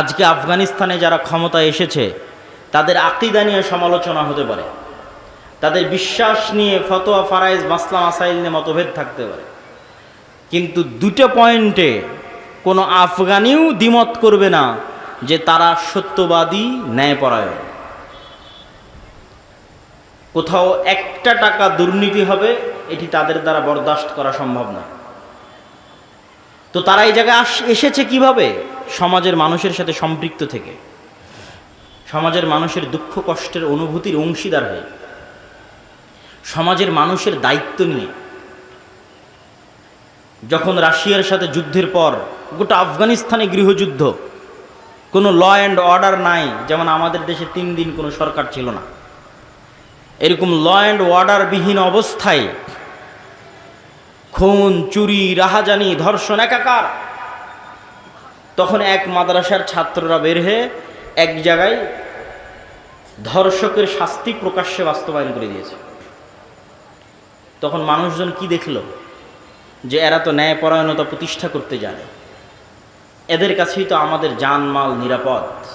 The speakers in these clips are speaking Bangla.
আজকে আফগানিস্তানে যারা ক্ষমতায় এসেছে, তাদের আকিদা নিয়ে সমালোচনা হতে পারে। তাদের বিশ্বাস নিয়ে ফতোয়া, ফারাইজ, মাসলা, মাসাইল নিয়ে মতভেদ থাকতে পারে। কিন্তু দুটো পয়েন্টে কোনো আফগানিও দ্বিমত করবে না যে তারা সত্যবাদী ন্যায়পরায়ণ। কোথাও একটা টাকা দুর্নীতি হবে, এটি তাদের দ্বারা বরদাস্ত করা সম্ভব না। তো তারা এই জায়গায় এসেছে কীভাবে? সমাজের মানুষের সাথে সম্পৃক্ত থেকে, সমাজের মানুষের দুঃখ কষ্টের অনুভূতির অংশীদার হয়ে, সমাজের মানুষের দায়িত্ব নিয়ে, যখন রাশিয়ার সাথে যুদ্ধের পর গোটা আফগানিস্তানে গৃহযুদ্ধ, কোনো ল অ্যান্ড অর্ডার নাই, যেমন আমাদের দেশে তিন দিন কোনো সরকার ছিল না। এরকম ল অ্যান্ড অর্ডারবিহীন অবস্থায়, খুন, চুরি, রাহাজানি, ধর্ষণ, একাকার তখন এক মাদ্রাসার ছাত্ররা বের হয়ে এক জায়গায় ধর্ষকের শাস্তি প্রকাশ্যে বাস্তবায়ন করে দিয়েছে। তখন মানুষজন কি দেখল? যে এরা তো ন্যায়পরায়ণতা প্রতিষ্ঠা করতে জানে। এদের কাছেই তো আমাদের জানমাল নিরাপদ,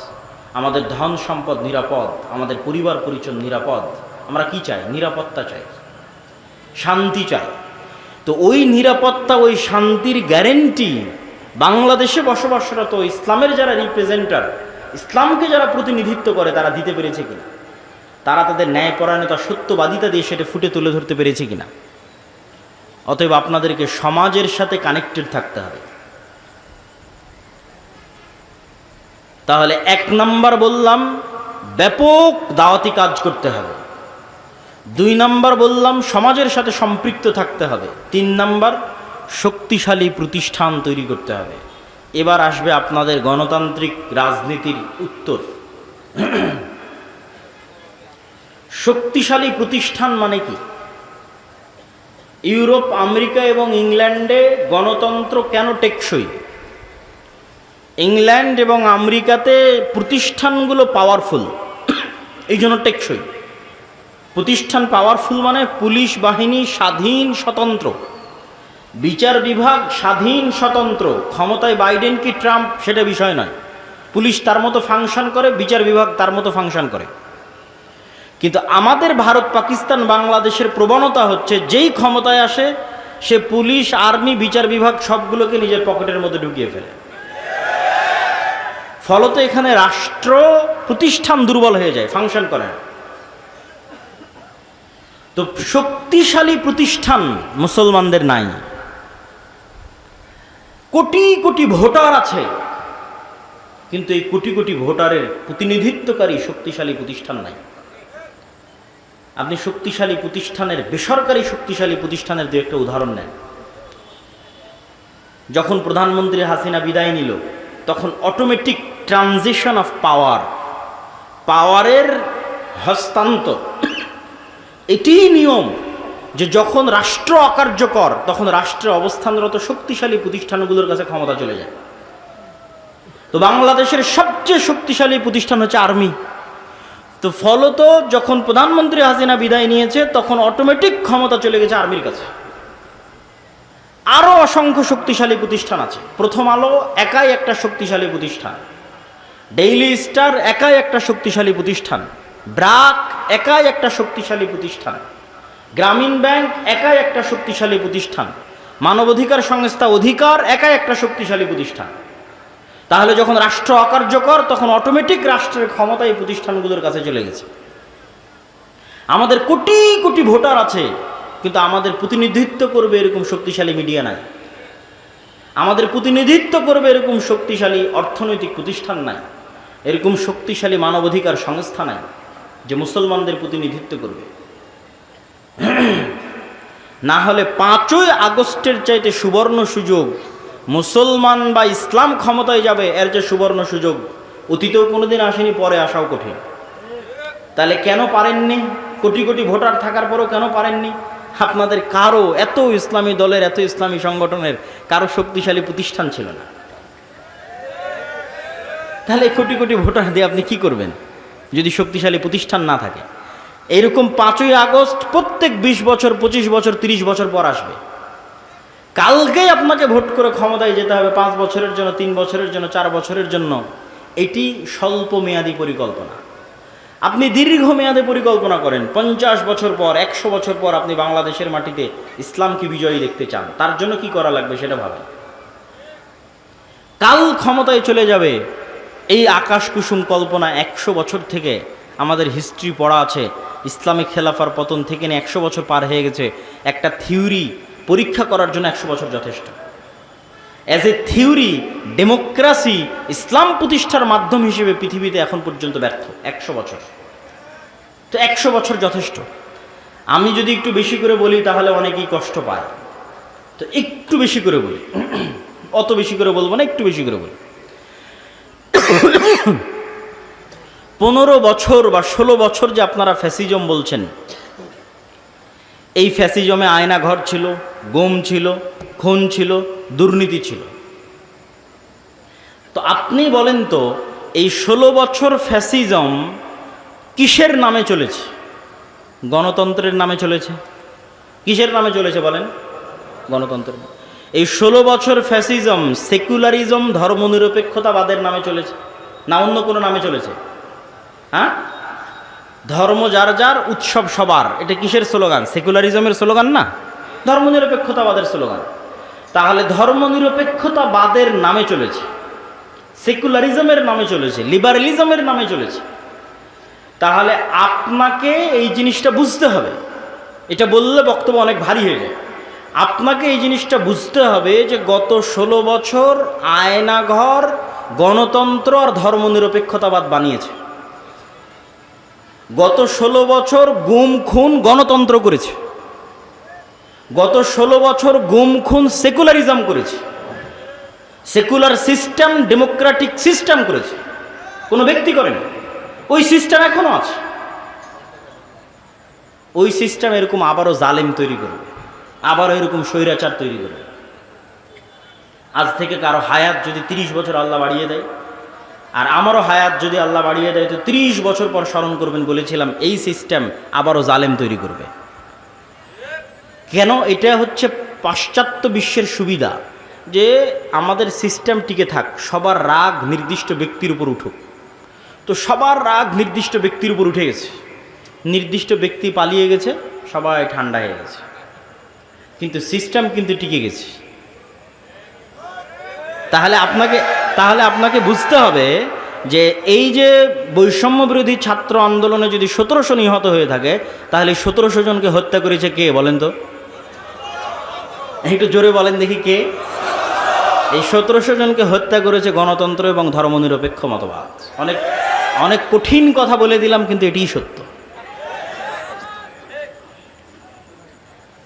আমাদের ধন সম্পদ নিরাপদ, আমাদের পরিবার পরিচয় নিরাপদ। আমরা কি চাই? নিরাপত্তা চাই। শান্তি চাই। তো ওই নিরাপত্তা, ওই শান্তির গ্যারেন্টি বাংলাদেশে বসবাসরত ইসলামের যারা রিপ্রেজেন্টার ইসলামকে যারা প্রতিনিধিত্ব করে, তারা দিতে পেরেছে কিনা? তারা তাদের ন্যায়পরায়ণতা, সত্যবাদিতা দিয়ে সেটা ফুটে তুলে ধরতে পেরেছে কিনা? অতএব আপনাদেরকে সমাজের সাথে কানেক্টেড থাকতে হবে। তাহলে এক নাম্বার বললাম, ব্যাপক দাওয়াতি কাজ করতে হবে। দুই নাম্বার বললাম, সমাজের সাথে সম্পৃক্ত থাকতে হবে। তিন নাম্বার শক্তিশালী প্রতিষ্ঠান তৈরি করতে হবে। এবার আসবে আপনাদের গণতান্ত্রিক রাজনীতির উত্তর। শক্তিশালী প্রতিষ্ঠান মানে কি? ইউরোপ, আমেরিকা এবং ইংল্যান্ডে গণতন্ত্র কেন টেকসই? ইংল্যান্ড এবং আমেরিকাতে প্রতিষ্ঠানগুলো পাওয়ারফুল এই জন্য টেকসই। প্রতিষ্ঠান পাওয়ারফুল মানে পুলিশ বাহিনী স্বাধীন, স্বতন্ত্র। বিচার বিভাগ স্বাধীন স্বতন্ত্র। ক্ষমতায় বাইডেন কি ট্রাম্প, সেটা বিষয় নয়। পুলিশ তার মতো ফাংশন করে, বিচার বিভাগ তার মতো ফাংশন করে। কিন্তু আমাদের ভারত, পাকিস্তান, বাংলাদেশের প্রবণতা হচ্ছে, যেই ক্ষমতায় আসে, সে পুলিশ, আর্মি, বিচার বিভাগ সবগুলোকে নিজের পকেটের মধ্যে ঢুকিয়ে ফেলে। ফলত এখানে রাষ্ট্র প্রতিষ্ঠান দুর্বল হয়ে যায়, ফাংশন করে না। তো শক্তিশালী প্রতিষ্ঠান মুসলমানদের নাই। কোটি কোটি ভোটার আছে। কিন্তু এই কোটি কোটি ভোটারের প্রতিনিধিত্বকারী শক্তিশালী প্রতিষ্ঠান নাই। আপনি শক্তিশালী প্রতিষ্ঠানের, বেসরকারি শক্তিশালী প্রতিষ্ঠানের দু একটা উদাহরণ নেন। যখন প্রধানমন্ত্রী হাসিনা বিদায় নিল, তখন অটোমেটিক ট্রানজিশন অফ পাওয়ার পাওয়ারের হস্তান্তর। এটিই নিয়ম। যে যখন রাষ্ট্র অকার্যকর, তখন রাষ্ট্রে অবস্থানরত শক্তিশালী প্রতিষ্ঠানগুলোর কাছে ক্ষমতা চলে যায়। তো বাংলাদেশের সবচেয়ে শক্তিশালী প্রতিষ্ঠান হচ্ছে আর্মি। তো ফলত যখন প্রধানমন্ত্রী হাসিনা বিদায় নিয়েছে, তখন অটোমেটিক ক্ষমতা চলে গেছে আর্মির কাছে। আরও অসংখ্য শক্তিশালী প্রতিষ্ঠান আছে। প্রথম আলো, একাই একটা শক্তিশালী প্রতিষ্ঠান। ডেইলি স্টার একাই একটা শক্তিশালী প্রতিষ্ঠান। ব্রাক, একাই একটা শক্তিশালী প্রতিষ্ঠান। গ্রামীণ ব্যাংক একাই একটা শক্তিশালী প্রতিষ্ঠান। মানবাধিকার সংস্থা অধিকার একাই একটা শক্তিশালী প্রতিষ্ঠান। তাহলে যখন রাষ্ট্র অকার্যকর, তখন অটোমেটিক রাষ্ট্রের ক্ষমতা এই প্রতিষ্ঠানগুলোর কাছে চলে গেছে। আমাদের কোটি কোটি ভোটার আছে, কিন্তু আমাদের প্রতিনিধিত্ব করবে এরকম শক্তিশালী মিডিয়া নাই। আমাদের প্রতিনিধিত্ব করবে এরকম শক্তিশালী অর্থনৈতিক প্রতিষ্ঠান নাই। এরকম শক্তিশালী মানবাধিকার সংস্থা নাই, যে মুসলমানদের প্রতিনিধিত্ব করবে। না হলে পাঁচই আগস্টের চাইতে সুবর্ণ সুযোগ। মুসলমান বা ইসলাম ক্ষমতায় যাবে, এর যে সুবর্ণ সুযোগ। অতীতেও কোনোদিন আসেনি, পরে আসাও কঠিন। তাহলে কেন পারেননি? কোটি কোটি ভোটার থাকার পরেও কেন পারেননি? আপনাদের কারও এত ইসলামী দলের, এত ইসলামী সংগঠনের কারও শক্তিশালী প্রতিষ্ঠান ছিল না। তাহলে কোটি কোটি ভোটার দিয়ে আপনি কি করবেন? যদি শক্তিশালী প্রতিষ্ঠান না থাকে। এরকম পাঁচই আগস্ট প্রত্যেক বিশ বছর, পঁচিশ বছর, তিরিশ বছর পর আসবে। কালকেই আপনাকে ভোট করে ক্ষমতায় যেতে হবে, পাঁচ বছরের জন্য, তিন বছরের জন্য, চার বছরের জন্য। এটি স্বল্প মেয়াদী পরিকল্পনা। আপনি দীর্ঘমেয়াদে পরিকল্পনা করেন, পঞ্চাশ বছর পর, একশো বছর পর আপনি বাংলাদেশের মাটিতে ইসলামকে বিজয়ী দেখতে চান। তার জন্য কি করা লাগবে সেটা ভাবেন। কাল ক্ষমতায় চলে যাবে এই আকাশ কুসুম কল্পনা একশো বছর থেকে আমাদের হিস্ট্রি পড়া আছে। ইসলামিক খেলাফার পতন থেকে নিয়ে একশো বছর পার হয়ে গেছে। একটা থিওরি পরীক্ষা করার জন্য একশো বছর যথেষ্ট। অ্যাজ এ থিওরি ডেমোক্রাসি ইসলাম প্রতিষ্ঠার মাধ্যম হিসেবে পৃথিবীতে এখন পর্যন্ত ব্যর্থ। একশো বছর। তো একশো বছর যথেষ্ট। আমি যদি একটু বেশি করে বলি, তাহলে অনেকেই কষ্ট পায়। তো একটু বেশি করে বলি। অত বেশি করে বলব না, একটু বেশি করে বলি। পনেরো বছর বা ষোলো বছর যে আপনারা ফ্যাসিজম বলছেন, এই ফ্যাসিজমে আয়না ঘর ছিল, গোম ছিল, খুন ছিল, দুর্নীতি ছিল। তো আপনি বলেন তো, এই ষোলো বছর ফ্যাসিজম কিসের নামে চলেছে? গণতন্ত্রের নামে চলেছে? কিসের নামে চলেছে বলেন? গণতন্ত্রের এই ষোলো বছর ফ্যাসিজম সেকুলারিজম ধর্মনিরপেক্ষতাবাদের নামে চলেছে। না অন্য কোনো নামে চলেছে? হ্যাঁ? ধর্ম যার যার, উৎসব সবার। এটা কিসের স্লোগান? সেকুলারিজমের স্লোগান না? ধর্মনিরপেক্ষতাবাদের স্লোগান। তাহলে ধর্মনিরপেক্ষতাবাদের নামে চলেছে। সেকুলারিজমের নামে চলেছে। লিবারেলিজমের নামে চলেছে। তাহলে আপনাকে এই জিনিসটা বুঝতে হবে। এটা বললে বক্তব্য অনেক ভারী হয়ে যায়। আপনাকে এই জিনিসটা বুঝতে হবে যে গত ষোলো বছর আয়নাঘর, গণতন্ত্র আর ধর্মনিরপেক্ষতাবাদ বানিয়েছে। গত ষোলো বছর গুম, খুন গণতন্ত্র করেছে। গত ষোলো বছর গুম, খুন সেকুলারিজম করেছে। সেকুলার সিস্টেম, ডেমোক্রেটিক সিস্টেম করেছে। কোনো ব্যক্তি করেন ওই সিস্টেম এখনও আছে। ওই সিস্টেম এরকম আবারও জালেম তৈরি করবে আবারও এরকম স্বৈরাচার তৈরি করবে আজ থেকে কারও হায়াত যদি তিরিশ বছর আল্লাহ বাড়িয়ে দেয় আর আমারও হায়াত যদি আল্লাহ বাড়িয়ে দেয়, তো ত্রিশ বছর পর স্মরণ করবেন, বলেছিলাম, এই সিস্টেম আবারও জালেম তৈরি করবে। কেন? এটা হচ্ছে পাশ্চাত্য বিশ্বের সুবিধা যে আমাদের সিস্টেম টিকে থাক, সবার রাগ নির্দিষ্ট ব্যক্তির উপর উঠুক। তো সবার রাগ নির্দিষ্ট ব্যক্তির উপর উঠে গেছে। নির্দিষ্ট ব্যক্তি পালিয়ে গেছে, সবাই ঠান্ডা হয়ে গেছে। কিন্তু সিস্টেম কিন্তু টিকে গেছে। তাহলে আপনাকে তাহলে আপনাকে বুঝতে হবে যে এই যে বৈষম্য বিরোধী ছাত্র আন্দোলনে যদি সতেরোশো নিহত হয়ে থাকে, তাহলে সতেরোশো জনকে হত্যা করেছে কে বলেন তো? একটু জোরে বলেন দেখি কে? এই সতেরোশো জনকে হত্যা করেছে গণতন্ত্র এবং ধর্মনিরপেক্ষ মতবাদ। অনেক অনেক কঠিন কথা বলে দিলাম, কিন্তু এটিই সত্য।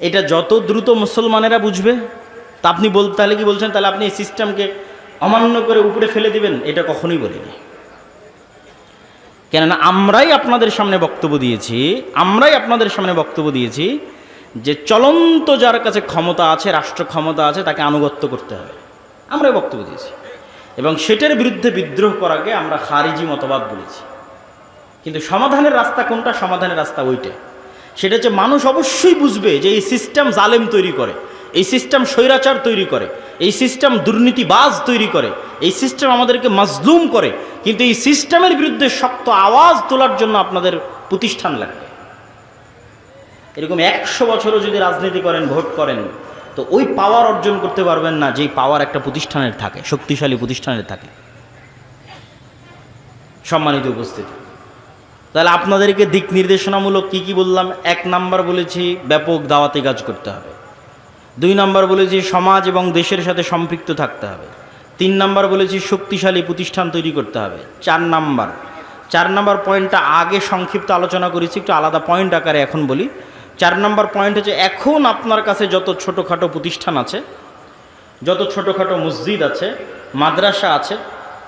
এটা যত দ্রুত মুসলমানেরা বুঝবে, তা আপনি বল, তাহলে কি বলছেন? তাহলে আপনি এই সিস্টেমকে অমান্য করে উপরে ফেলে দিবেন, এটা কখনোই বলিনি। কেননা আমরাই আপনাদের সামনে বক্তব্য দিয়েছি, আমরাই আপনাদের সামনে বক্তব্য দিয়েছি যে চলন্ত যার কাছে ক্ষমতা আছে, রাষ্ট্র ক্ষমতা আছে, তাকে আনুগত্য করতে হবে। আমরাই বক্তব্য দিয়েছি। এবং সেটার বিরুদ্ধে বিদ্রোহ করাকে আমরা খারিজি মতবাদ বলেছি। কিন্তু সমাধানের রাস্তা কোনটা? সমাধানের রাস্তা ওইটা সেটা হচ্ছে মানুষ অবশ্যই বুঝবে যে এই সিস্টেম জালেম তৈরি করে। এই সিস্টেম স্বৈরাচার তৈরি করে, এই সিস্টেম দুর্নীতিবাজ তৈরি করে, এই সিস্টেম আমাদেরকে মাজলুম করে, কিন্তু এই সিস্টেমের বিরুদ্ধে শক্ত আওয়াজ তোলার জন্য আপনাদের প্রতিষ্ঠান লাগবে। এরকম একশো বছরও যদি রাজনীতি করেন, ভোট করেন, তো ওই পাওয়ার অর্জন করতে পারবেন না, যেই পাওয়ার একটা প্রতিষ্ঠানের থাকে, শক্তিশালী প্রতিষ্ঠানের থাকে। সম্মানিত উপস্থিতি, তাহলে আপনাদেরকে দিক নির্দেশনামূলক কি কি বললাম? এক নাম্বার বলেছি, ব্যাপক দাওয়াতে কাজ করতে হবে। দুই নম্বর বলেছি সমাজ এবং দেশের সাথে সম্পৃক্ত থাকতে হবে। তিন নম্বর বলেছি শক্তিশালী প্রতিষ্ঠান তৈরি করতে হবে। চার নাম্বার। চার নাম্বার পয়েন্টটা আগে সংক্ষিপ্ত আলোচনা করেছি, একটু আলাদা পয়েন্ট আকারে এখন বলি। চার নাম্বার পয়েন্ট হচ্ছে এখন আপনার কাছে যত ছোটোখাটো প্রতিষ্ঠান আছে, যত ছোটোখাটো মসজিদ আছে, মাদ্রাসা আছে,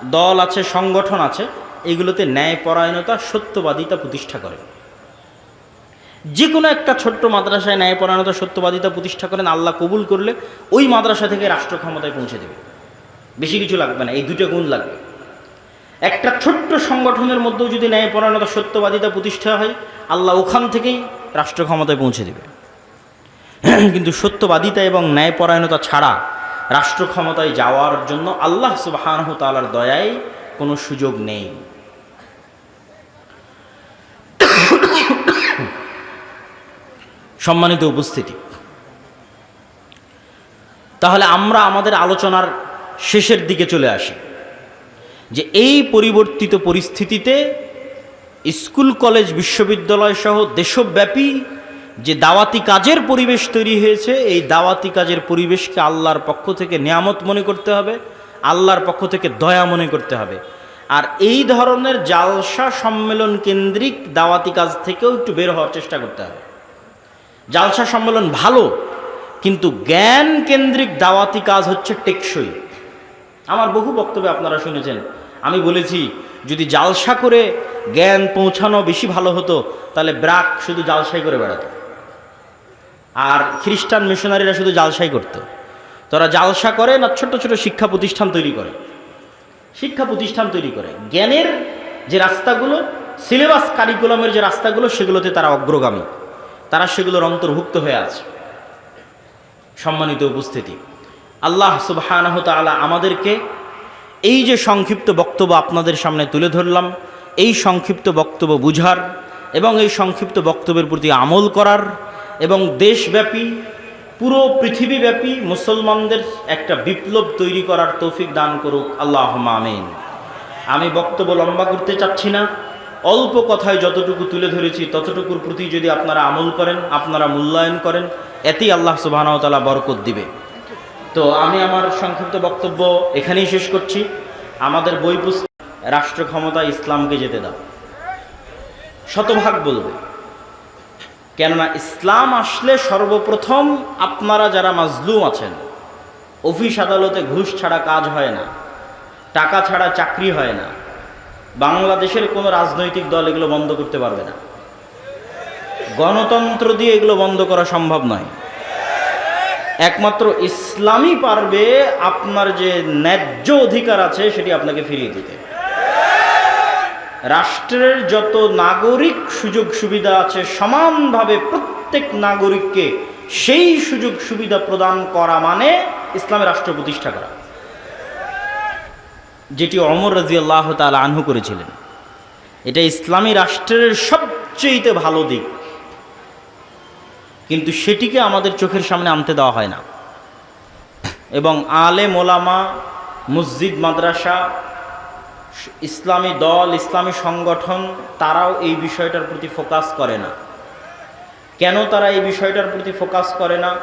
দল আছে, সংগঠন আছে, এগুলোতে ন্যায়পরায়ণতা, সত্যবাদিতা প্রতিষ্ঠা করে। যে কোনো একটা ছোট্ট মাদ্রাসায় ন্যায়পরায়ণতা সত্যবাদিতা প্রতিষ্ঠা করেন, আল্লাহ কবুল করলে ওই মাদ্রাসা থেকে রাষ্ট্র ক্ষমতায় পৌঁছে দেবে। বেশি কিছু লাগবে না, এই দুটো গুণ লাগবে। একটা ছোট্ট সংগঠনের মধ্যেও যদি ন্যায়পরায়ণতা সত্যবাদিতা প্রতিষ্ঠা হয়, আল্লাহ ওখান থেকেই রাষ্ট্র ক্ষমতায় পৌঁছে দেবে। কিন্তু সত্যবাদিতা এবং ন্যায়পরায়ণতা ছাড়া রাষ্ট্র ক্ষমতায় যাওয়ার জন্য আল্লাহ সুবাহানহ তালার দয়ায় কোনো সুযোগ নেই। সম্মানিত উপস্থিতি। তাহলে আমরা আমাদের আলোচনার শেষের দিকে চলে আসি। যে এই পরিবর্তিত পরিস্থিতিতে স্কুল, কলেজ, বিশ্ববিদ্যালয় সহ দেশব্যাপী যে দাওয়াতি কাজের পরিবেশ তৈরি হয়েছে, এই দাওয়াতি কাজের পরিবেশকে আল্লাহর পক্ষ থেকে নিয়ামত মনে করতে হবে, আল্লাহর পক্ষ থেকে দয়া মনে করতে হবে। আর এই ধরনের জালসা সম্মেলন কেন্দ্রিক দাওয়াতি কাজ থেকেও একটু বের হওয়ার চেষ্টা করতে হবে। জালসা সম্মেলন ভালো, কিন্তু জ্ঞান কেন্দ্রিক দাওয়াতি কাজ হচ্ছে টেকসই। আমার বহু বক্তব্যে আপনারা শুনেছেন। আমি বলেছি, যদি জালসা করে জ্ঞান পৌঁছানো বেশি ভালো হতো, তাহলে ব্রাক শুধু জালসাই করে বেড়াতো। আর খ্রিস্টান মিশনারিরা শুধু জালসাই করতো। তারা জালসা করে না ছোট ছোট শিক্ষা প্রতিষ্ঠান তৈরি করে? শিক্ষা প্রতিষ্ঠান তৈরি করে। জ্ঞানের যে রাস্তাগুলো, সিলেবাস কারিকুলামের যে রাস্তাগুলো, সেগুলোতে তারা অগ্রগামী। তারা সেগুলোর অন্তর্ভুক্ত হয়ে আছে। সম্মানিত উপস্থিতি, আল্লাহ সুবহানাহ তাআলা আমাদেরকে এই যে সংক্ষিপ্ত বক্তব্য আপনাদের সামনে তুলে ধরলাম, এই সংক্ষিপ্ত বক্তব্য বুঝার এবং এই সংক্ষিপ্ত বক্তব্যের প্রতি আমল করার এবং দেশব্যাপী, পুরো পৃথিবীব্যাপী মুসলমানদের একটা বিপ্লব তৈরি করার তৌফিক দান করুক আল্লাহ আমিন। আমি বক্তব্য লম্বা করতে চাচ্ছি না। অল্প কথায় যতটুকু তুলে ধরেছি, ততটুকুর প্রতি যদি আপনারা আমল করেন, আপনারা মূল্যায়ন করেন, এতেই আল্লাহ সুবাহতালা বরকত দিবে। তো আমি আমার সংক্ষিপ্ত বক্তব্য এখানেই শেষ করছি। আমাদের বই পুস্তক রাষ্ট্র ক্ষমতা ইসলামকে যেতে দাও। শতভাগ বলবে। কেননা ইসলাম আসলে সর্বপ্রথম আপনারা যারা মাজলুম আছেন, অফিস আদালতে ঘুষ ছাড়া কাজ হয় না, টাকা ছাড়া চাকরি হয় না বাংলাদেশের কোনো রাজনৈতিক দল এগুলো বন্ধ করতে পারবে না। গণতন্ত্র দিয়ে এগুলো বন্ধ করা সম্ভব নয়। একমাত্র ইসলামই পারবে আপনার যে ন্যায্য অধিকার আছে সেটি আপনাকে ফিরিয়ে দিতে। রাষ্ট্রের যত নাগরিক সুযোগ সুবিধা আছে সমানভাবে প্রত্যেক নাগরিককে সেই সুযোগ সুবিধা প্রদান করা মানে ইসলামের রাষ্ট্র প্রতিষ্ঠা করা। যেটি অমর রাজি আল্লাহ তালা আনহু করেছিলেন। এটা ইসলামী রাষ্ট্রের সবচেয়েতে ভালো দিক। কিন্তু সেটিকে আমাদের চোখের সামনে আনতে দেওয়া হয় না। এবং আলে মোলামা মসজিদ, মাদ্রাসা, ইসলামী দল, ইসলামী সংগঠন, তারাও এই বিষয়টার প্রতি ফোকাস করে না। কেন তারা এই বিষয়টার প্রতি ফোকাস করে না?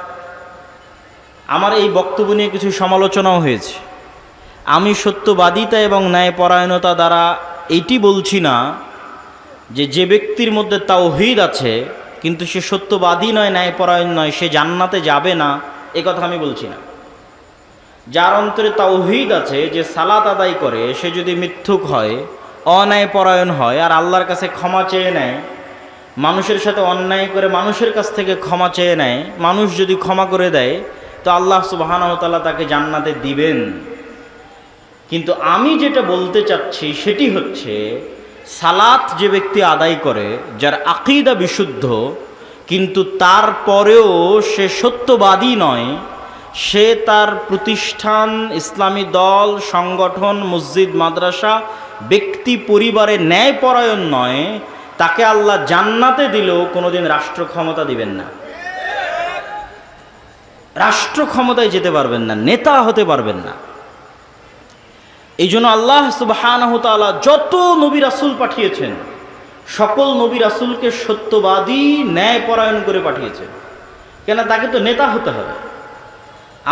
আমার এই বক্তব্য নিয়ে কিছু সমালোচনাও হয়েছে। আমি সত্যবাদিতা এবং ন্যায়পরায়ণতা দ্বারা এটি বলছি না যে যে ব্যক্তির মধ্যে তাওহিদ আছে, কিন্তু সে সত্যবাদী নয়, ন্যায়পরায়ণ নয়, সে জান্নাতে যাবে না, এ কথা আমি বলছি না। যার অন্তরে তাওহিদ আছে, যে সালাত আদায় করে, সে যদি মিথ্যুক হয়, অন্যায়পরায়ণ হয়, আর আল্লাহর কাছে ক্ষমা চেয়ে নেয়, মানুষের সাথে অন্যায় করে মানুষের কাছ থেকে ক্ষমা চেয়ে নেয়, মানুষ যদি ক্ষমা করে দেয়, তো আল্লাহ সুবাহানতালা তাকে জান্নাতে দিবেন। কিন্তু আমি যেটা বলতে চাচ্ছি সেটি হচ্ছে, সালাত যে ব্যক্তি আদায় করে, যার আকিদা বিশুদ্ধ, কিন্তু তারপরেও সে সত্যবাদী নয়, সে তার প্রতিষ্ঠান, ইসলামী দল, সংগঠন, মসজিদ, মাদ্রাসা, ব্যক্তি পরিবারে ন্যায়পরায়ণ নয়, তাকে আল্লাহ জান্নাতে দিলেও কোনোদিন রাষ্ট্র ক্ষমতা দিবেন না। রাষ্ট্র ক্ষমতায় যেতে পারবেন না, নেতা হতে পারবেন না। এই জন্য আল্লাহ সুবাহানহতালা যত নবী রাসুল পাঠিয়েছেন, সকল নবী রাসুলকে সত্যবাদী, ন্যায়পরায়ণ করে পাঠিয়েছেন। কেন তাকে তো নেতা হতে হবে।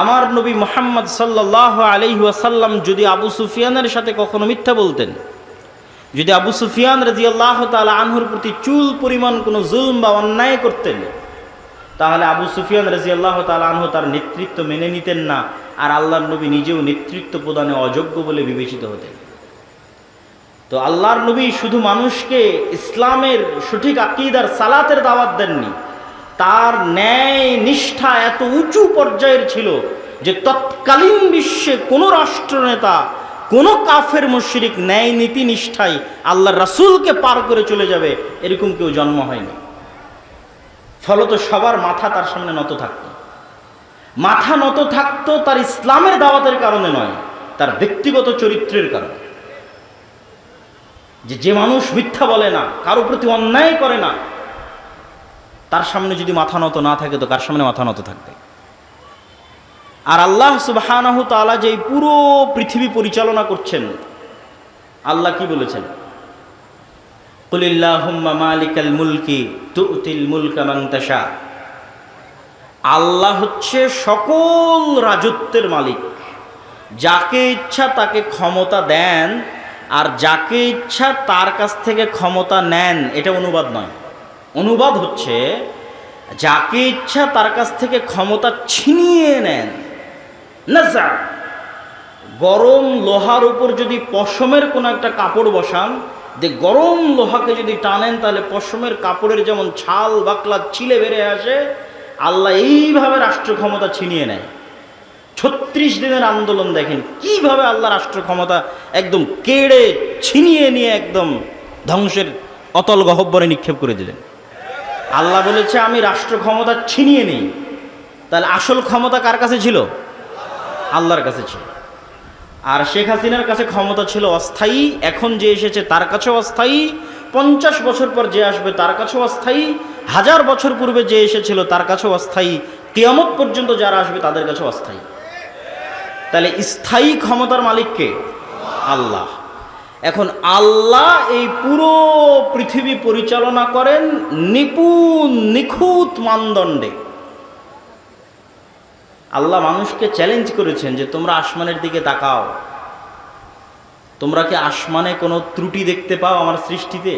আমার নবী মোহাম্মদ সাল্লাহ আলহি ওয়াসাল্লাম যদি আবু সুফিয়ানের সাথে কখনো মিথ্যা বলতেন, যদি আবু সুফিয়ান রাজি আল্লাহ তালা আনহুর প্রতি চুল পরিমাণ কোনো জুলম বা অন্যায় করতেন তাহলে আবু সুফিয়ান রাজি আল্লাহ তালা তার নেতৃত্ব মেনে নিতেন না, আর আল্লাহর নবী নিজেও নেতৃত্ব প্রদানে অযোগ্য বলে বিবেচিত হতেন। তো আল্লাহর নবী শুধু মানুষকে ইসলামের সঠিক আকিদার সালাতের দাওয়াত দেননি, তার ন্যায় নিষ্ঠা এত উঁচু পর্যায়ের ছিল যে তৎকালীন বিশ্বে কোনো রাষ্ট্রনেতা, কোনো কাফের মুশরিক ন্যায় নীতি নিষ্ঠায় আল্লাহ রাসুলকে পার করে চলে যাবে, এরকম কেউ জন্ম হয়নি। ফলত সবার মাথা তার সামনে নত থাকত। মাথা নত থাকতো তার ইসলামের দাওয়াতের কারণে নয়, তার ব্যক্তিগত চরিত্রের কারণে। যে যে মানুষ মিথ্যা বলে না, কারও প্রতি অন্যায় করে না, তার সামনে যদি মাথা নত না থাকে, তো কার সামনে মাথা নত থাকবে? আর আল্লাহ তালা যে পুরো পৃথিবী পরিচালনা করছেন, আল্লাহ কি বলেছেন? কুলিল্লাহুম্মা মালিকাল মুলকি তুতিল মুলকা তাশা। আল্লাহ হচ্ছে সকল রাজত্বের মালিক। যাকে ইচ্ছা তাকে ক্ষমতা দেন, আর যাকে ইচ্ছা তার কাছ থেকে ক্ষমতা নেন, এটা অনুবাদ নয়। অনুবাদ হচ্ছে, যাকে ইচ্ছা তার কাছ থেকে ক্ষমতা ছিনিয়ে নেন না গরম লোহার উপর যদি পশমের কোনো একটা কাপড় বসান যে গরম লোহাকে যদি টানেন, তাহলে পশমের কাপড়ের যেমন ছাল বাকলা ছিলে বেড়ে আসে, আল্লাহ এইভাবে রাষ্ট্র ক্ষমতা ছিনিয়ে নেয়। ছত্রিশ দিনের আন্দোলন দেখেন, কীভাবে আল্লাহ রাষ্ট্র ক্ষমতা একদম কেড়ে ছিনিয়ে নিয়ে একদম ধ্বংসের অতল গহব্বরে নিক্ষেপ করে দিলেন। আল্লাহ বলেছে, আমি রাষ্ট্র ক্ষমতা ছিনিয়ে নিই। তাহলে আসল ক্ষমতা কার কাছে ছিল? আল্লাহর কাছে ছিল। আর শেখ হাসিনার কাছে ক্ষমতা ছিল অস্থায়ী, এখন যে এসেছে তার কাছেও অস্থায়ী। পঞ্চাশ বছর পর যে আসবে তার কাছেও অস্থায়ী। হাজার বছর পূর্বে যে এসেছিল তার কাছেও অস্থায়ী। কেয়ামত পর্যন্ত যারা আসবে তাদের কাছেও অস্থায়ী। তাহলে স্থায়ী ক্ষমতার মালিককে আল্লাহ। এখন আল্লাহ এই পুরো পৃথিবী পরিচালনা করেন নিপুণ, নিখুঁত মানদণ্ডে। আল্লাহ মানুষকে চ্যালেঞ্জ করেছেন যে তোমরা আসমানের দিকে তাকাও। তোমরা কি আসমানে কোনো ত্রুটি দেখতে পাও আমার সৃষ্টিতে?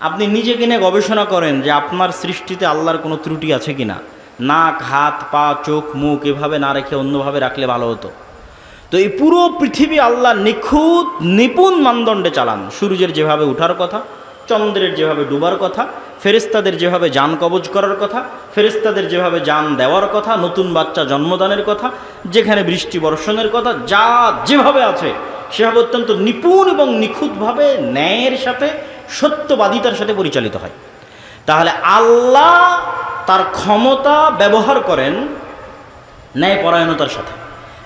আপনি নিজেকে নিয়ে গবেষণা করেন যে আপনার সৃষ্টিতে আল্লাহর কোনো ত্রুটি আছে কি না নাক, হাত, পা, চোখ, মুখ এভাবে না রেখে অন্যভাবে রাখলে ভালো হতো। তো এই পুরো পৃথিবী আল্লাহ নিখুঁত, নিপুণ মানদণ্ডে চালান। সূর্যের যেভাবে ওঠার কথা, চন্দ্রের যেভাবে ডুবার কথা ফেরেস্তাদের যেভাবে যান কবজ করার কথা ফেরেস্তাদের যেভাবে যান দেওয়ার কথা, নতুন বাচ্চা জন্মদানের কথা, যেখানে বৃষ্টি বর্ষণের কথা, যা যেভাবে আছে, সেভাবে অত্যন্ত নিপুণ এবং নিখুঁতভাবে ন্যায়ের সাথে, সত্যবাদিতার সাথে পরিচালিত হয়। তাহলে আল্লাহ তার ক্ষমতা ব্যবহার করেন ন্যায়পরায়ণতার সাথে।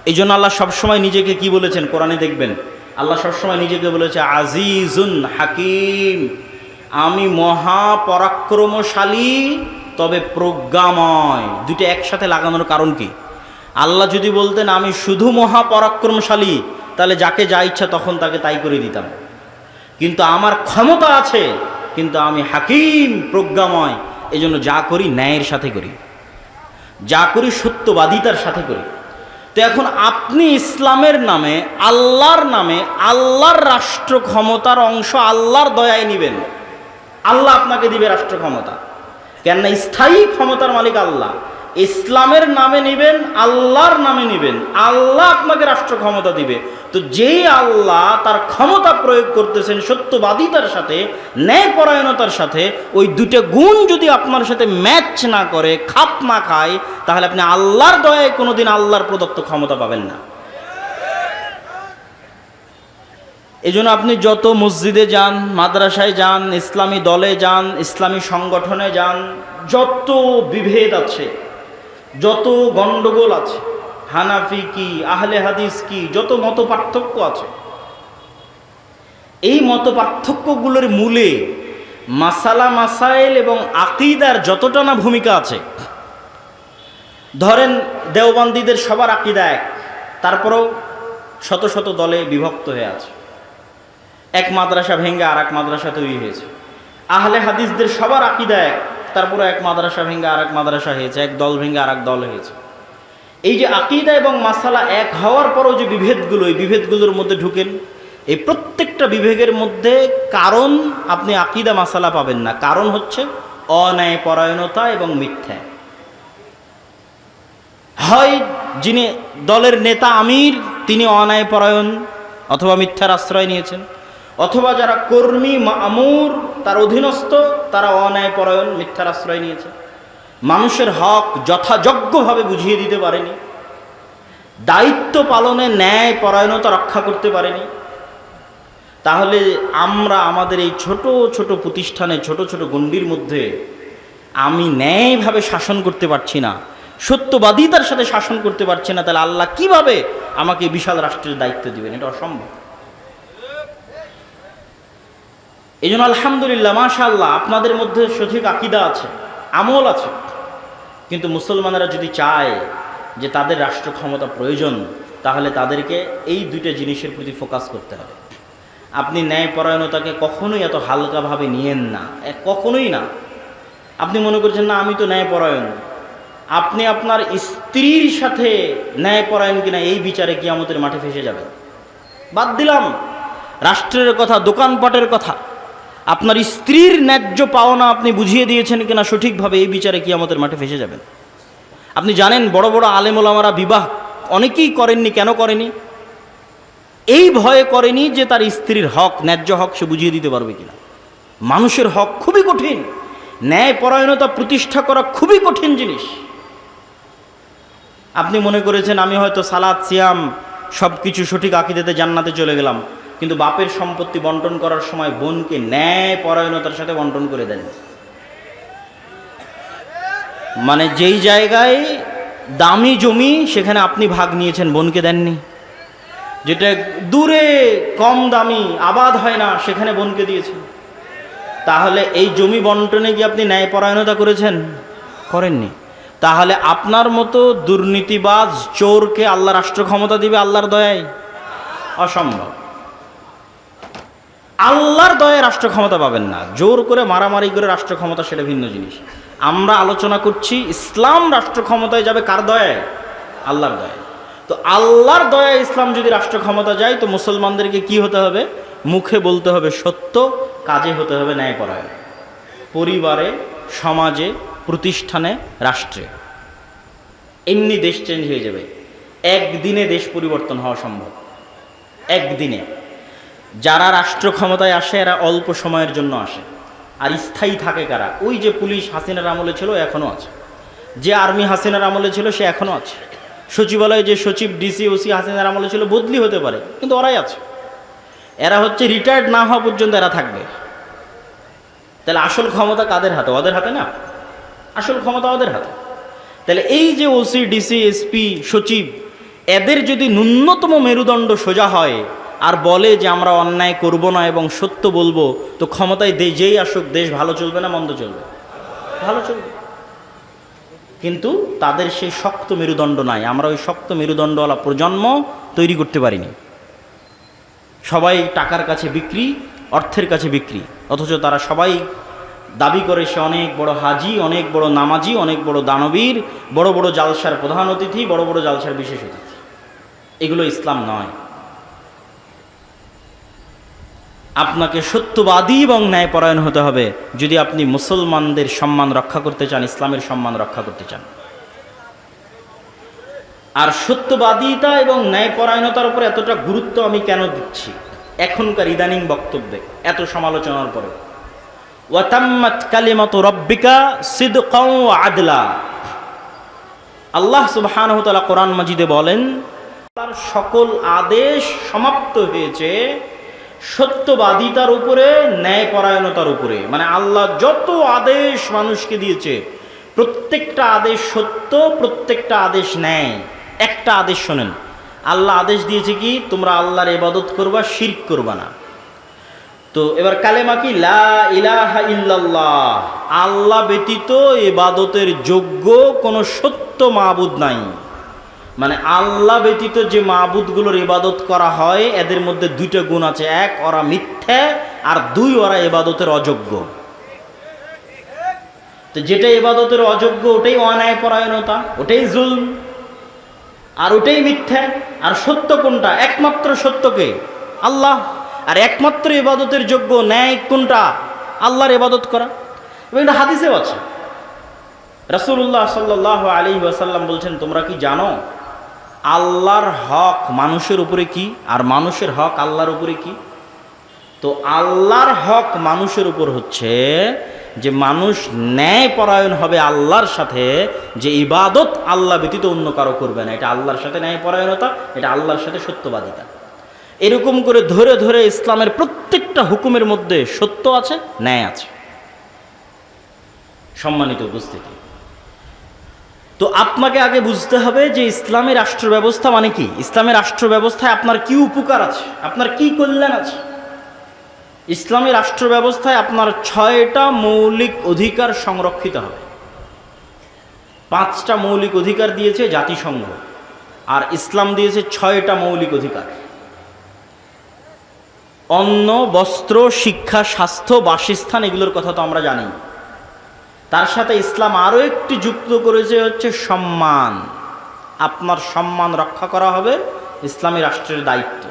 এই জন্য আল্লাহ সবসময় নিজেকে কি বলেছেন? কোরআনে দেখবেন, আল্লাহ সবসময় নিজেকে বলেছে, আজিজুন হাকিম। আমি মহাপরাক্রমশালী, তবে প্রজ্ঞাময়। দুটো একসাথে লাগানোর কারণ কি? আল্লাহ যদি বলতেন, আমি শুধু মহাপরাক্রমশালী, তাহলে যাকে যা ইচ্ছা তখন তাকে তাই করে দিতাম। কিন্তু আমার ক্ষমতা আছে, কিন্তু আমি হাকিম, প্রজ্ঞাময় এই জন্য যা করি ন্যায়ের সাথে করি। যা করি সত্যবাদিতার সাথে করি। তো এখন আপনি ইসলামের নামে, আল্লাহর নামে, আল্লাহর রাষ্ট্র ক্ষমতার অংশ, আল্লাহর দয়ায় নিবেন। আল্লাহ আপনাকে দিবে রাষ্ট্র ক্ষমতা। কেননা স্থায়ী ক্ষমতার মালিক আল্লাহ। ইসলামের নামে নিবেন, আল্লাহর নামে নিবেন। আল্লাহ আপনাকে রাষ্ট্র ক্ষমতা দিবে। তো যেই আল্লাহ তার ক্ষমতা প্রয়োগ করতেছেন সত্যবাদিতার সাথে, ন্যায়পরায়ণতার সাথে, ওই দুটো গুণ যদি আপনার সাথে ম্যাচ না করে, খাপ না খায়, তাহলে আপনি আল্লাহর দয়ায় কোনোদিন আল্লাহর প্রদত্ত ক্ষমতা পাবেন না। এই আপনি যত মসজিদে যান, মাদ্রাসায় যান, ইসলামী দলে যান, ইসলামী সংগঠনে যান, যত বিভেদ আছে, যত গণ্ডগোল আছে, হানাফি কি, আহলে হাদিস কি, যত মত পার্থক্য আছে, এই মত পার্থক্যগুলোর মূলে মাসালা, মাসাইল এবং আকিদার যতটা না ভূমিকা আছে, ধরেন দেওবন্দীদের সবার আকিদা এক, তারপরেও শত শত দলে বিভক্ত হয়ে আছে। এক মাদ্রাসা ভেঙ্গে আর এক মাদ্রাসা তৈরি হয়েছে। আহলে হাদিসদের সবার আকিদা এক তারপরে এক মাদ্রাসা ভেঙ্গে আর এক মাদ্রাসা হয়েছে, এক দল ভেঙ্গে আর এক দল হয়েছে। এই যে আকিদা এবং মাসালা এক হওয়ার পরও যে বিভেদগুলো, এই বিভেদগুলোর মধ্যে ঢুকেন, এই প্রত্যেকটা বিভেগের মধ্যে কারণ আপনি আকিদা মাসালা পাবেন না। কারণ হচ্ছে অন্যায়, পরায়ণতা এবং মিথ্যা। হয় যিনি দলের নেতা আমির, তিনি অন্যায়, পরায়ণ অথবা মিথ্যার আশ্রয় নিয়েছেন। অথবা যারা কর্মী, মামুর, তার অধীনস্থ, তারা অন্যায় পরায়ণ মিথ্যার আশ্রয় নিয়েছে। মানুষের হক যথাযোগ্যভাবে বুঝিয়ে দিতে পারেনি। দায়িত্ব পালনে ন্যায় পরায়ণতা রক্ষা করতে পারেনি। তাহলে আমরা আমাদের এই ছোট ছোট প্রতিষ্ঠানে, ছোট ছোট গণ্ডির মধ্যে আমি ন্যায়ভাবে শাসন করতে পারছি না, সত্যবাদিতার সাথে শাসন করতে পারছি না, তাহলে আল্লাহ কীভাবে আমাকে বিশাল রাষ্ট্রের দায়িত্ব দিবেন? এটা অসম্ভব। এই জন্য আলহামদুলিল্লাহ মাশাল্লাহ আপনাদের মধ্যে সঠিক আকিদা আছে, আমল আছে। কিন্তু মুসলমানেরা যদি চায় যে তাদের রাষ্ট্র ক্ষমতা প্রয়োজন, তাহলে তাদেরকে এই দুইটা জিনিসের প্রতি ফোকাস করতে হবে। আপনি ন্যায়পরায়ণতাকে কখনোই এত হালকাভাবে নিয়েন না কখনোই না। আপনি মনে করছেন, না, আমি তো ন্যায়পরায়ণ। আপনি আপনার স্ত্রীর সাথে ন্যায়পরায়ণ কিনা এই বিচারে কিয়ামতের মাঠে ফেসে যাবেন। বাদ দিলাম, রাষ্ট্রের কথা, দোকানপাটের কথা। আপনার স্ত্রীর ন্যায্য পাওনা আপনি বুঝিয়ে দিয়েছেন কিনা সঠিকভাবে, এই বিচারে কি আমাদের মাঠে ফেসে যাবেন। আপনি জানেন, বড় বড় আলেমোলামারা বিবাহ অনেকেই করেননি, কেন করেনি? এই ভয়ে করেনি যে তার স্ত্রীর হক, ন্যায্য হক সে বুঝিয়ে দিতে পারবে কিনা। মানুষের হক খুবই কঠিন ন্যায় পরায়ণতা প্রতিষ্ঠা করা খুবই কঠিন জিনিস। আপনি মনে করেছেন, আমি হয়তো সালাদ, সিয়াম সব কিছু সঠিক আকিদেতে জান্নাতে চলে গেলাম। কিন্তু বাপের সম্পত্তি বন্টন করার সময় বোনকে ন্যায় পরায়ণতার সাথে বন্টন করে দেন। মানে যেই জায়গায় দামি জমি, সেখানে আপনি ভাগ নিয়েছেন, বোনকে দেননি। যেটা দূরে কম দামি, আবাদ হয় না, সেখানে বোনকে দিয়েছেন। তাহলে এই জমি বন্টনে কি আপনি ন্যায়পরায়ণতা করেছেন? করেননি। তাহলে আপনার মতো দুর্নীতিবাজ চোরকে আল্লাহ রাষ্ট্র ক্ষমতা দিবে আল্লাহর দয়ায়? অসম্ভব। আল্লাহর দয়ে রাষ্ট্র ক্ষমতা পাবেন না। জোর করে মারামারি করে রাষ্ট্র ক্ষমতা সেটা ভিন্ন জিনিস। আমরা আলোচনা করছি ইসলাম রাষ্ট্র ক্ষমতায় যাবে কার দয়ায় আল্লাহর দয়ায় তো আল্লাহর দয়ায় ইসলাম যদি রাষ্ট্র ক্ষমতা যায়, তো মুসলমানদেরকে কি হতে হবে? মুখে বলতে হবে সত্য, কাজে হতে হবে ন্যায় ন্যায়পরায়ণ। পরিবারে, সমাজে, প্রতিষ্ঠানে, রাষ্ট্রে। এমনি দেশ চেঞ্জ হয়ে যাবে। একদিনে দেশ পরিবর্তন হওয়া সম্ভব। একদিনে। যারা রাষ্ট্র ক্ষমতায় আসে, এরা অল্প সময়ের জন্য আসে। আর স্থায়ী থাকে কারা? ওই যে পুলিশ হাসিনার আমলে ছিল এখনও আছে। যে আর্মি হাসিনার আমলে ছিল, সে এখনও আছে। সচিবালয়ে যে সচিব ডিসি ওসি হাসিনার আমলে ছিল, বদলি হতে পারে, কিন্তু ওরাই আছে। এরা হচ্ছে রিটায়ার্ড না হওয়া পর্যন্ত এরা থাকবে। তাহলে আসল ক্ষমতা কাদের হাতে? ওদের হাতে না? আসল ক্ষমতা ওদের হাতে। তাহলে এই যে ওসি ডিসি এসপি সচিব, এদের যদি ন্যূনতম মেরুদণ্ড সোজা হয় আর বলে যে আমরা অন্যায় করব না এবং সত্য বলব, তো ক্ষমতায় যেই আসুক, দেশ ভালো চলবে না মন্দ চলবে? ভালো চলবে। কিন্তু তাদের সেই শক্ত মেরুদণ্ড নাই। আমরা ওই শক্ত মেরুদণ্ডওয়ালা প্রজন্ম তৈরি করতে পারিনি। সবাই টাকার কাছে বিক্রি, অর্থের কাছে বিক্রি। অথচ তারা সবাই দাবি করে সে অনেক বড় হাজি, অনেক বড় নামাজি, অনেক বড় দানবীর, বড় বড় জালসার প্রধান অতিথি, বড় বড় জালসার বিশেষ অতিথি। এগুলো ইসলাম নয়। আপনাকে সত্যবাদী এবং ন্যায়পরায়ণ হতে হবে যদি আপনি মুসলমানদের সম্মান রক্ষা করতে চান, ইসলামের সম্মান রক্ষা করতে চান। আর সত্যবাদিতা এবং ন্যায়পরায়ণতার উপর এতটা গুরুত্ব আমি কেন দিচ্ছি? এখনকার ইদানিং বক্তব্যে, এত সমালোচনার পরে। ওয়াতাম্মাত কালিমাতু রব্বিকা সিদকাও আদলা। আল্লাহ সুবহানাহু কোরআন মাজিদে বলেন, তার সকল আদেশ সমাপ্ত হয়েছে সত্যবাদিতার উপরে, ন্যায়পরায়ণতার উপরে। মানে আল্লাহ যত আদেশ মানুষকে দিয়েছে, প্রত্যেকটা আদেশ সত্য, প্রত্যেকটা আদেশ ন্যায়। একটা আদেশ শোনেন, আল্লাহ আদেশ দিয়েছে কি, তোমরা আল্লাহর ইবাদত করবা, শিরক করবা না। তো এবার কালেমা কি? লা ইলাহা ইল্লাল্লাহ। আল্লাহ ব্যতীত ইবাদতের যোগ্য কোনো সত্য মাবুদ নাই। মানে আল্লাহ ব্যতীত যে মাবুদগুলোর ইবাদত করা হয়, এদের মধ্যে দুইটা গুণ আছে। এক, ওরা মিথ্যে, আর দুই, ওরা ইবাদতের অযোগ্য। তো যেটা ইবাদতের অযোগ্য, ওটাই অন্যায় পরায়ণতা ওটাই জুল আর ওটাই মিথ্যা। আর সত্য কোনটা? একমাত্র সত্যকে। আল্লাহ। আর একমাত্র ইবাদতের যোগ্য ন্যায় কোনটা? আল্লাহর ইবাদত করা। এবং এটা হাদিসেও আছে। রাসূলুল্লাহ সাল্লাহ আলী ওয়াসাল্লাম বলছেন, তোমরা কি জানো আল্লাহর হক মানুষের উপরে কি আর মানুষের হক আল্লাহর উপরে কি? তো আল্লাহর হক মানুষের উপর হচ্ছে যে মানুষ ন্যায় পরায়ণ হবে আল্লাহর সাথে, যে ইবাদত আল্লাহ ব্যতীত অন্য কারও করবে না। এটা আল্লাহর সাথে ন্যায় পরায়ণতা এটা আল্লাহর সাথে সত্যবাদিতা। এরকম করে ধরে ধরে ইসলামের প্রত্যেকটা হুকুমের মধ্যে সত্য আছে, ন্যায় আছে। সম্মানিত উপস্থিতি। তো আপনাকে আগে বুঝতে হবে যে ইসলামের রাষ্ট্র ব্যবস্থা মানে কি? ইসলামের রাষ্ট্র ব্যবস্থায় আপনার কি উপকার আছে? আপনার কি কল্যাণ আছে? ইসলামী রাষ্ট্র ব্যবস্থায় আপনার ছয়টা মৌলিক অধিকার সংরক্ষিত হবে। পাঁচটা মৌলিক অধিকার দিয়েছে জাতিসংঘ, আর ইসলাম দিয়েছে ছয়টা মৌলিক অধিকার। অন্ন, বস্ত্র, শিক্ষা, স্বাস্থ্য, বাসস্থান, এগুলোর কথা তো আমরা জানি। তার সাথে ইসলাম আরও একটি যুক্ত করেছে হচ্ছে সম্মান। আপনার সম্মান রক্ষা করা হবে ইসলামী রাষ্ট্রের দায়িত্ব।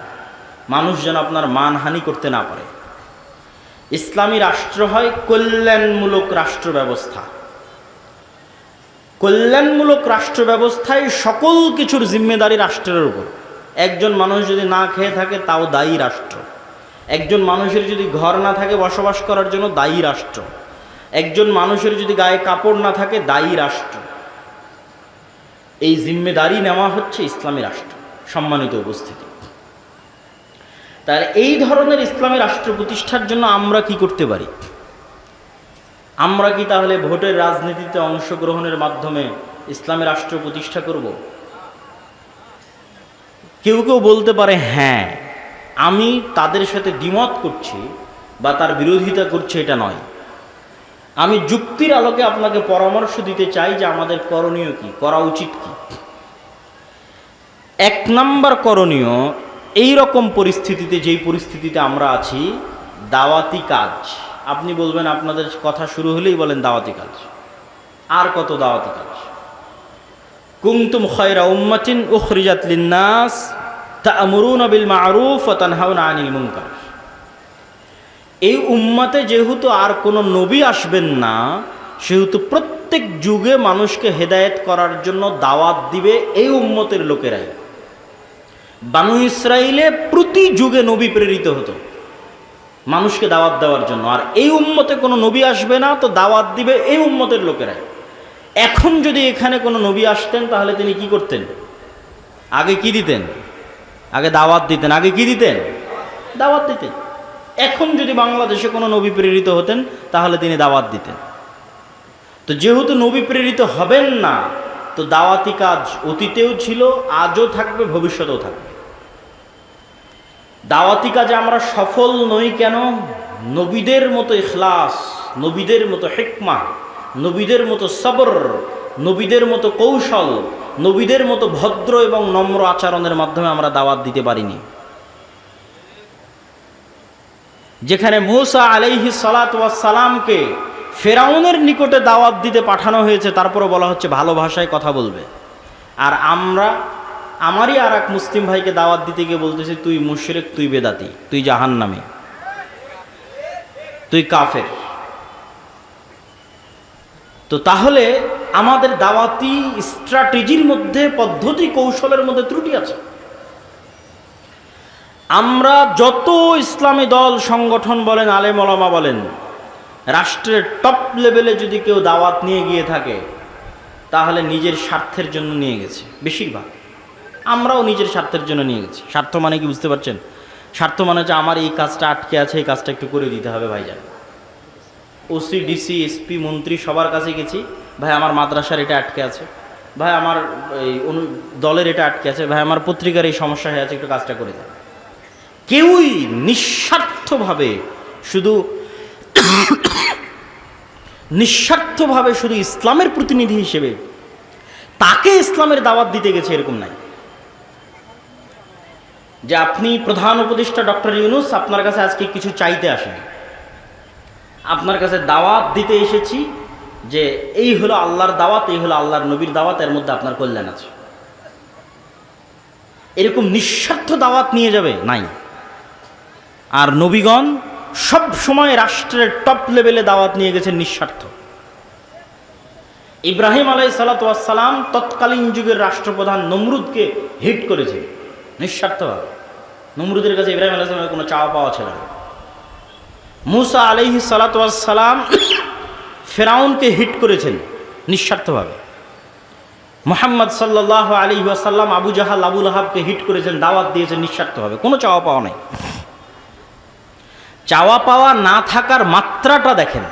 মানুষ যেন আপনার মানহানি করতে না পারে। ইসলামী রাষ্ট্র হয় কল্যাণমূলক রাষ্ট্র ব্যবস্থা। কল্যাণমূলক রাষ্ট্র ব্যবস্থায় সকল কিছুর জিম্মেদারি রাষ্ট্রের উপর। একজন মানুষ যদি না খেয়ে থাকে, তাও দায়ী রাষ্ট্র। একজন মানুষের যদি ঘর না থাকে, বসবাস করার জন্য দায়ী রাষ্ট্র। একজন মানুষের যদি গায়ে কাপড় না থাকে, দায়ী রাষ্ট্র। এই জিম্মেদারি নেওয়া হচ্ছে ইসলামী রাষ্ট্র, সম্মানিত উপস্থিতি। তাহলে এই ধরনের ইসলামী রাষ্ট্র প্রতিষ্ঠার জন্য আমরা কি করতে পারি? আমরা কি তাহলে ভোটের রাজনীতিতে অংশগ্রহণের মাধ্যমে ইসলামী রাষ্ট্র প্রতিষ্ঠা করব? কেউ কেউ বলতে পারে হ্যাঁ আমি তাদের সাথে দ্বিমত করছি বা তার বিরোধিতা করছি এটা নয়। আমি যুক্তির আলোকে আপনাকে পরামর্শ দিতে চাই যে আমাদের করণীয় কি, করা উচিত কি। এক নাম্বার করণীয় এই রকম পরিস্থিতিতে, যেই পরিস্থিতিতে আমরা আছি, দাওয়াতি কাজ। আপনি বলবেন, আপনাদের কথা শুরু হলেই বলেন দাওয়াতি কাজ। আর কত দাওয়াতি কাজ? কুমতুম খয়রা উম্মাতিন উখরিজাত লিন্নাস তা'মুরুনা বিল মা'রুফ ওয়া তানহাউনা আনিল মুনকার। এই উম্মাতে যেহেতু আর কোনো নবী আসবেন না, সেহেতু প্রত্যেক যুগে মানুষকে হেদায়েত করার জন্য দাওয়াত দিবে এই উম্মতের লোকেরাই বানু ইসরায়েলে প্রতি যুগে নবী প্রেরিত হতো মানুষকে দাওয়াত দেওয়ার জন্য। আর এই উম্মতে কোনো নবী আসবে না, তো দাওয়াত দিবে এই উম্মতের লোকেরাই। এখন যদি এখানে কোনো নবী আসতেন, তাহলে তিনি কি করতেন? আগে কি দিতেন? আগে দাওয়াত দিতেন। আগে কি দিতেন? দাওয়াত দিতেন। এখন যদি বাংলাদেশে কোনো নবী প্রেরিত হতেন, তাহলে তিনি দাওয়াত দিতেন। তো যেহেতু নবী প্রেরিত হবেন না, তো দাওয়াতি কাজ অতীতেও ছিল, আজও থাকবে, ভবিষ্যতেও থাকবে। দাওয়াতি কাজে আমরা সফল নই কেন? নবীদের মতো ইখলাস, নবীদের মতো হেকমা, নবীদের মতো সবর, নবীদের মতো কৌশল, নবীদের মতো ভদ্র এবং নম্র আচরণের মাধ্যমে আমরা দাওয়াত দিতে পারিনি। যেখানে মৌসা আলাইহি সালাতামকে ফেরাউনের নিকটে দাওয়াত দিতে পাঠানো হয়েছে তারপরে বলা হচ্ছে ভালো ভাষায় কথা বলবে। আর আমরা, আমারই আর এক মুসলিম ভাইকে দাওয়াত দিতে গিয়ে বলতেছি, তুই মুশরেক, তুই বেদাতি, তুই জাহান নামে তুই কাফের। তো তাহলে আমাদের দাওয়াতি স্ট্র্যাটেজির মধ্যে, পদ্ধতি কৌশলের মধ্যে ত্রুটি আছে। আমরা যত ইসলামী দল, সংগঠন বলেন, আলেম ওলামা বলেন, রাষ্ট্রের টপ লেভেলে যদি কেউ দাওয়াত নিয়ে গিয়ে থাকে, তাহলে নিজের স্বার্থের জন্য নিয়ে গেছে, বেশিরভাগ। আমরাও নিজের স্বার্থের জন্য নিয়ে গেছি। স্বার্থ মানে কি বুঝতে পারছেন? স্বার্থ মানে হচ্ছে আমার এই কাজটা আটকে আছে, এই কাজটা একটু করে দিতে হবে ভাইজান। ওসি ডিসি এসপি মন্ত্রী সবার কাছে গেছি, ভাই আমার মাদ্রাসার এটা আটকে আছে, ভাই আমার এই দলের এটা আটকে আছে, ভাই আমার পত্রিকার এই সমস্যা হয়ে আছে, একটু কাজটা করে দেয় কেউই নিঃস্বার্থভাবে শুধু নিঃস্বার্থভাবে শুধু ইসলামের প্রতিনিধি হিসেবে তাকে ইসলামের দাওয়াত দিতে গেছে এরকম নাই। যে আপনি প্রধান উপদেষ্টা ডক্টর ইউনুস, আপনার কাছে আজকে কিছু চাইতে আসেন। আপনার কাছে দাওয়াত দিতে এসেছি যে এই হলো আল্লাহর দাওয়াত, এই হলো আল্লাহর নবীর দাওয়াত, এর মধ্যে আপনার কল্যাণ আছে। এরকম নিঃস্বার্থ দাওয়াত নিয়ে যাবে? নাই। আর নবীগণ সব সময় রাষ্ট্রের টপ লেভেলে দাওয়াত নিয়ে গেছেন নিঃস্বার্থ। ইব্রাহিম আলাই সালাতাম তৎকালীন যুগের রাষ্ট্রপ্রধান নমরুদকে হিট করেছে নিঃস্বার্থভাবে। নমরুদের কাছে ইব্রাহিম আলাইসালামের কোনো চাওয়া পাওয়া ছিল না। মুসা আলহি সালাতাম ফেরাউনকে হিট করেছেন নিঃস্বার্থভাবে। মোহাম্মদ সাল্লাহ আলী আসাল্লাম আবু জাহাল, আবুল আহাবকে হিট করেছেন, দাওয়াত দিয়েছেন নিঃস্বার্থভাবে। কোনো চাওয়া পাওয়া নাই। চাওয়া পাওয়া না থাকার মাত্রাটা দেখেন।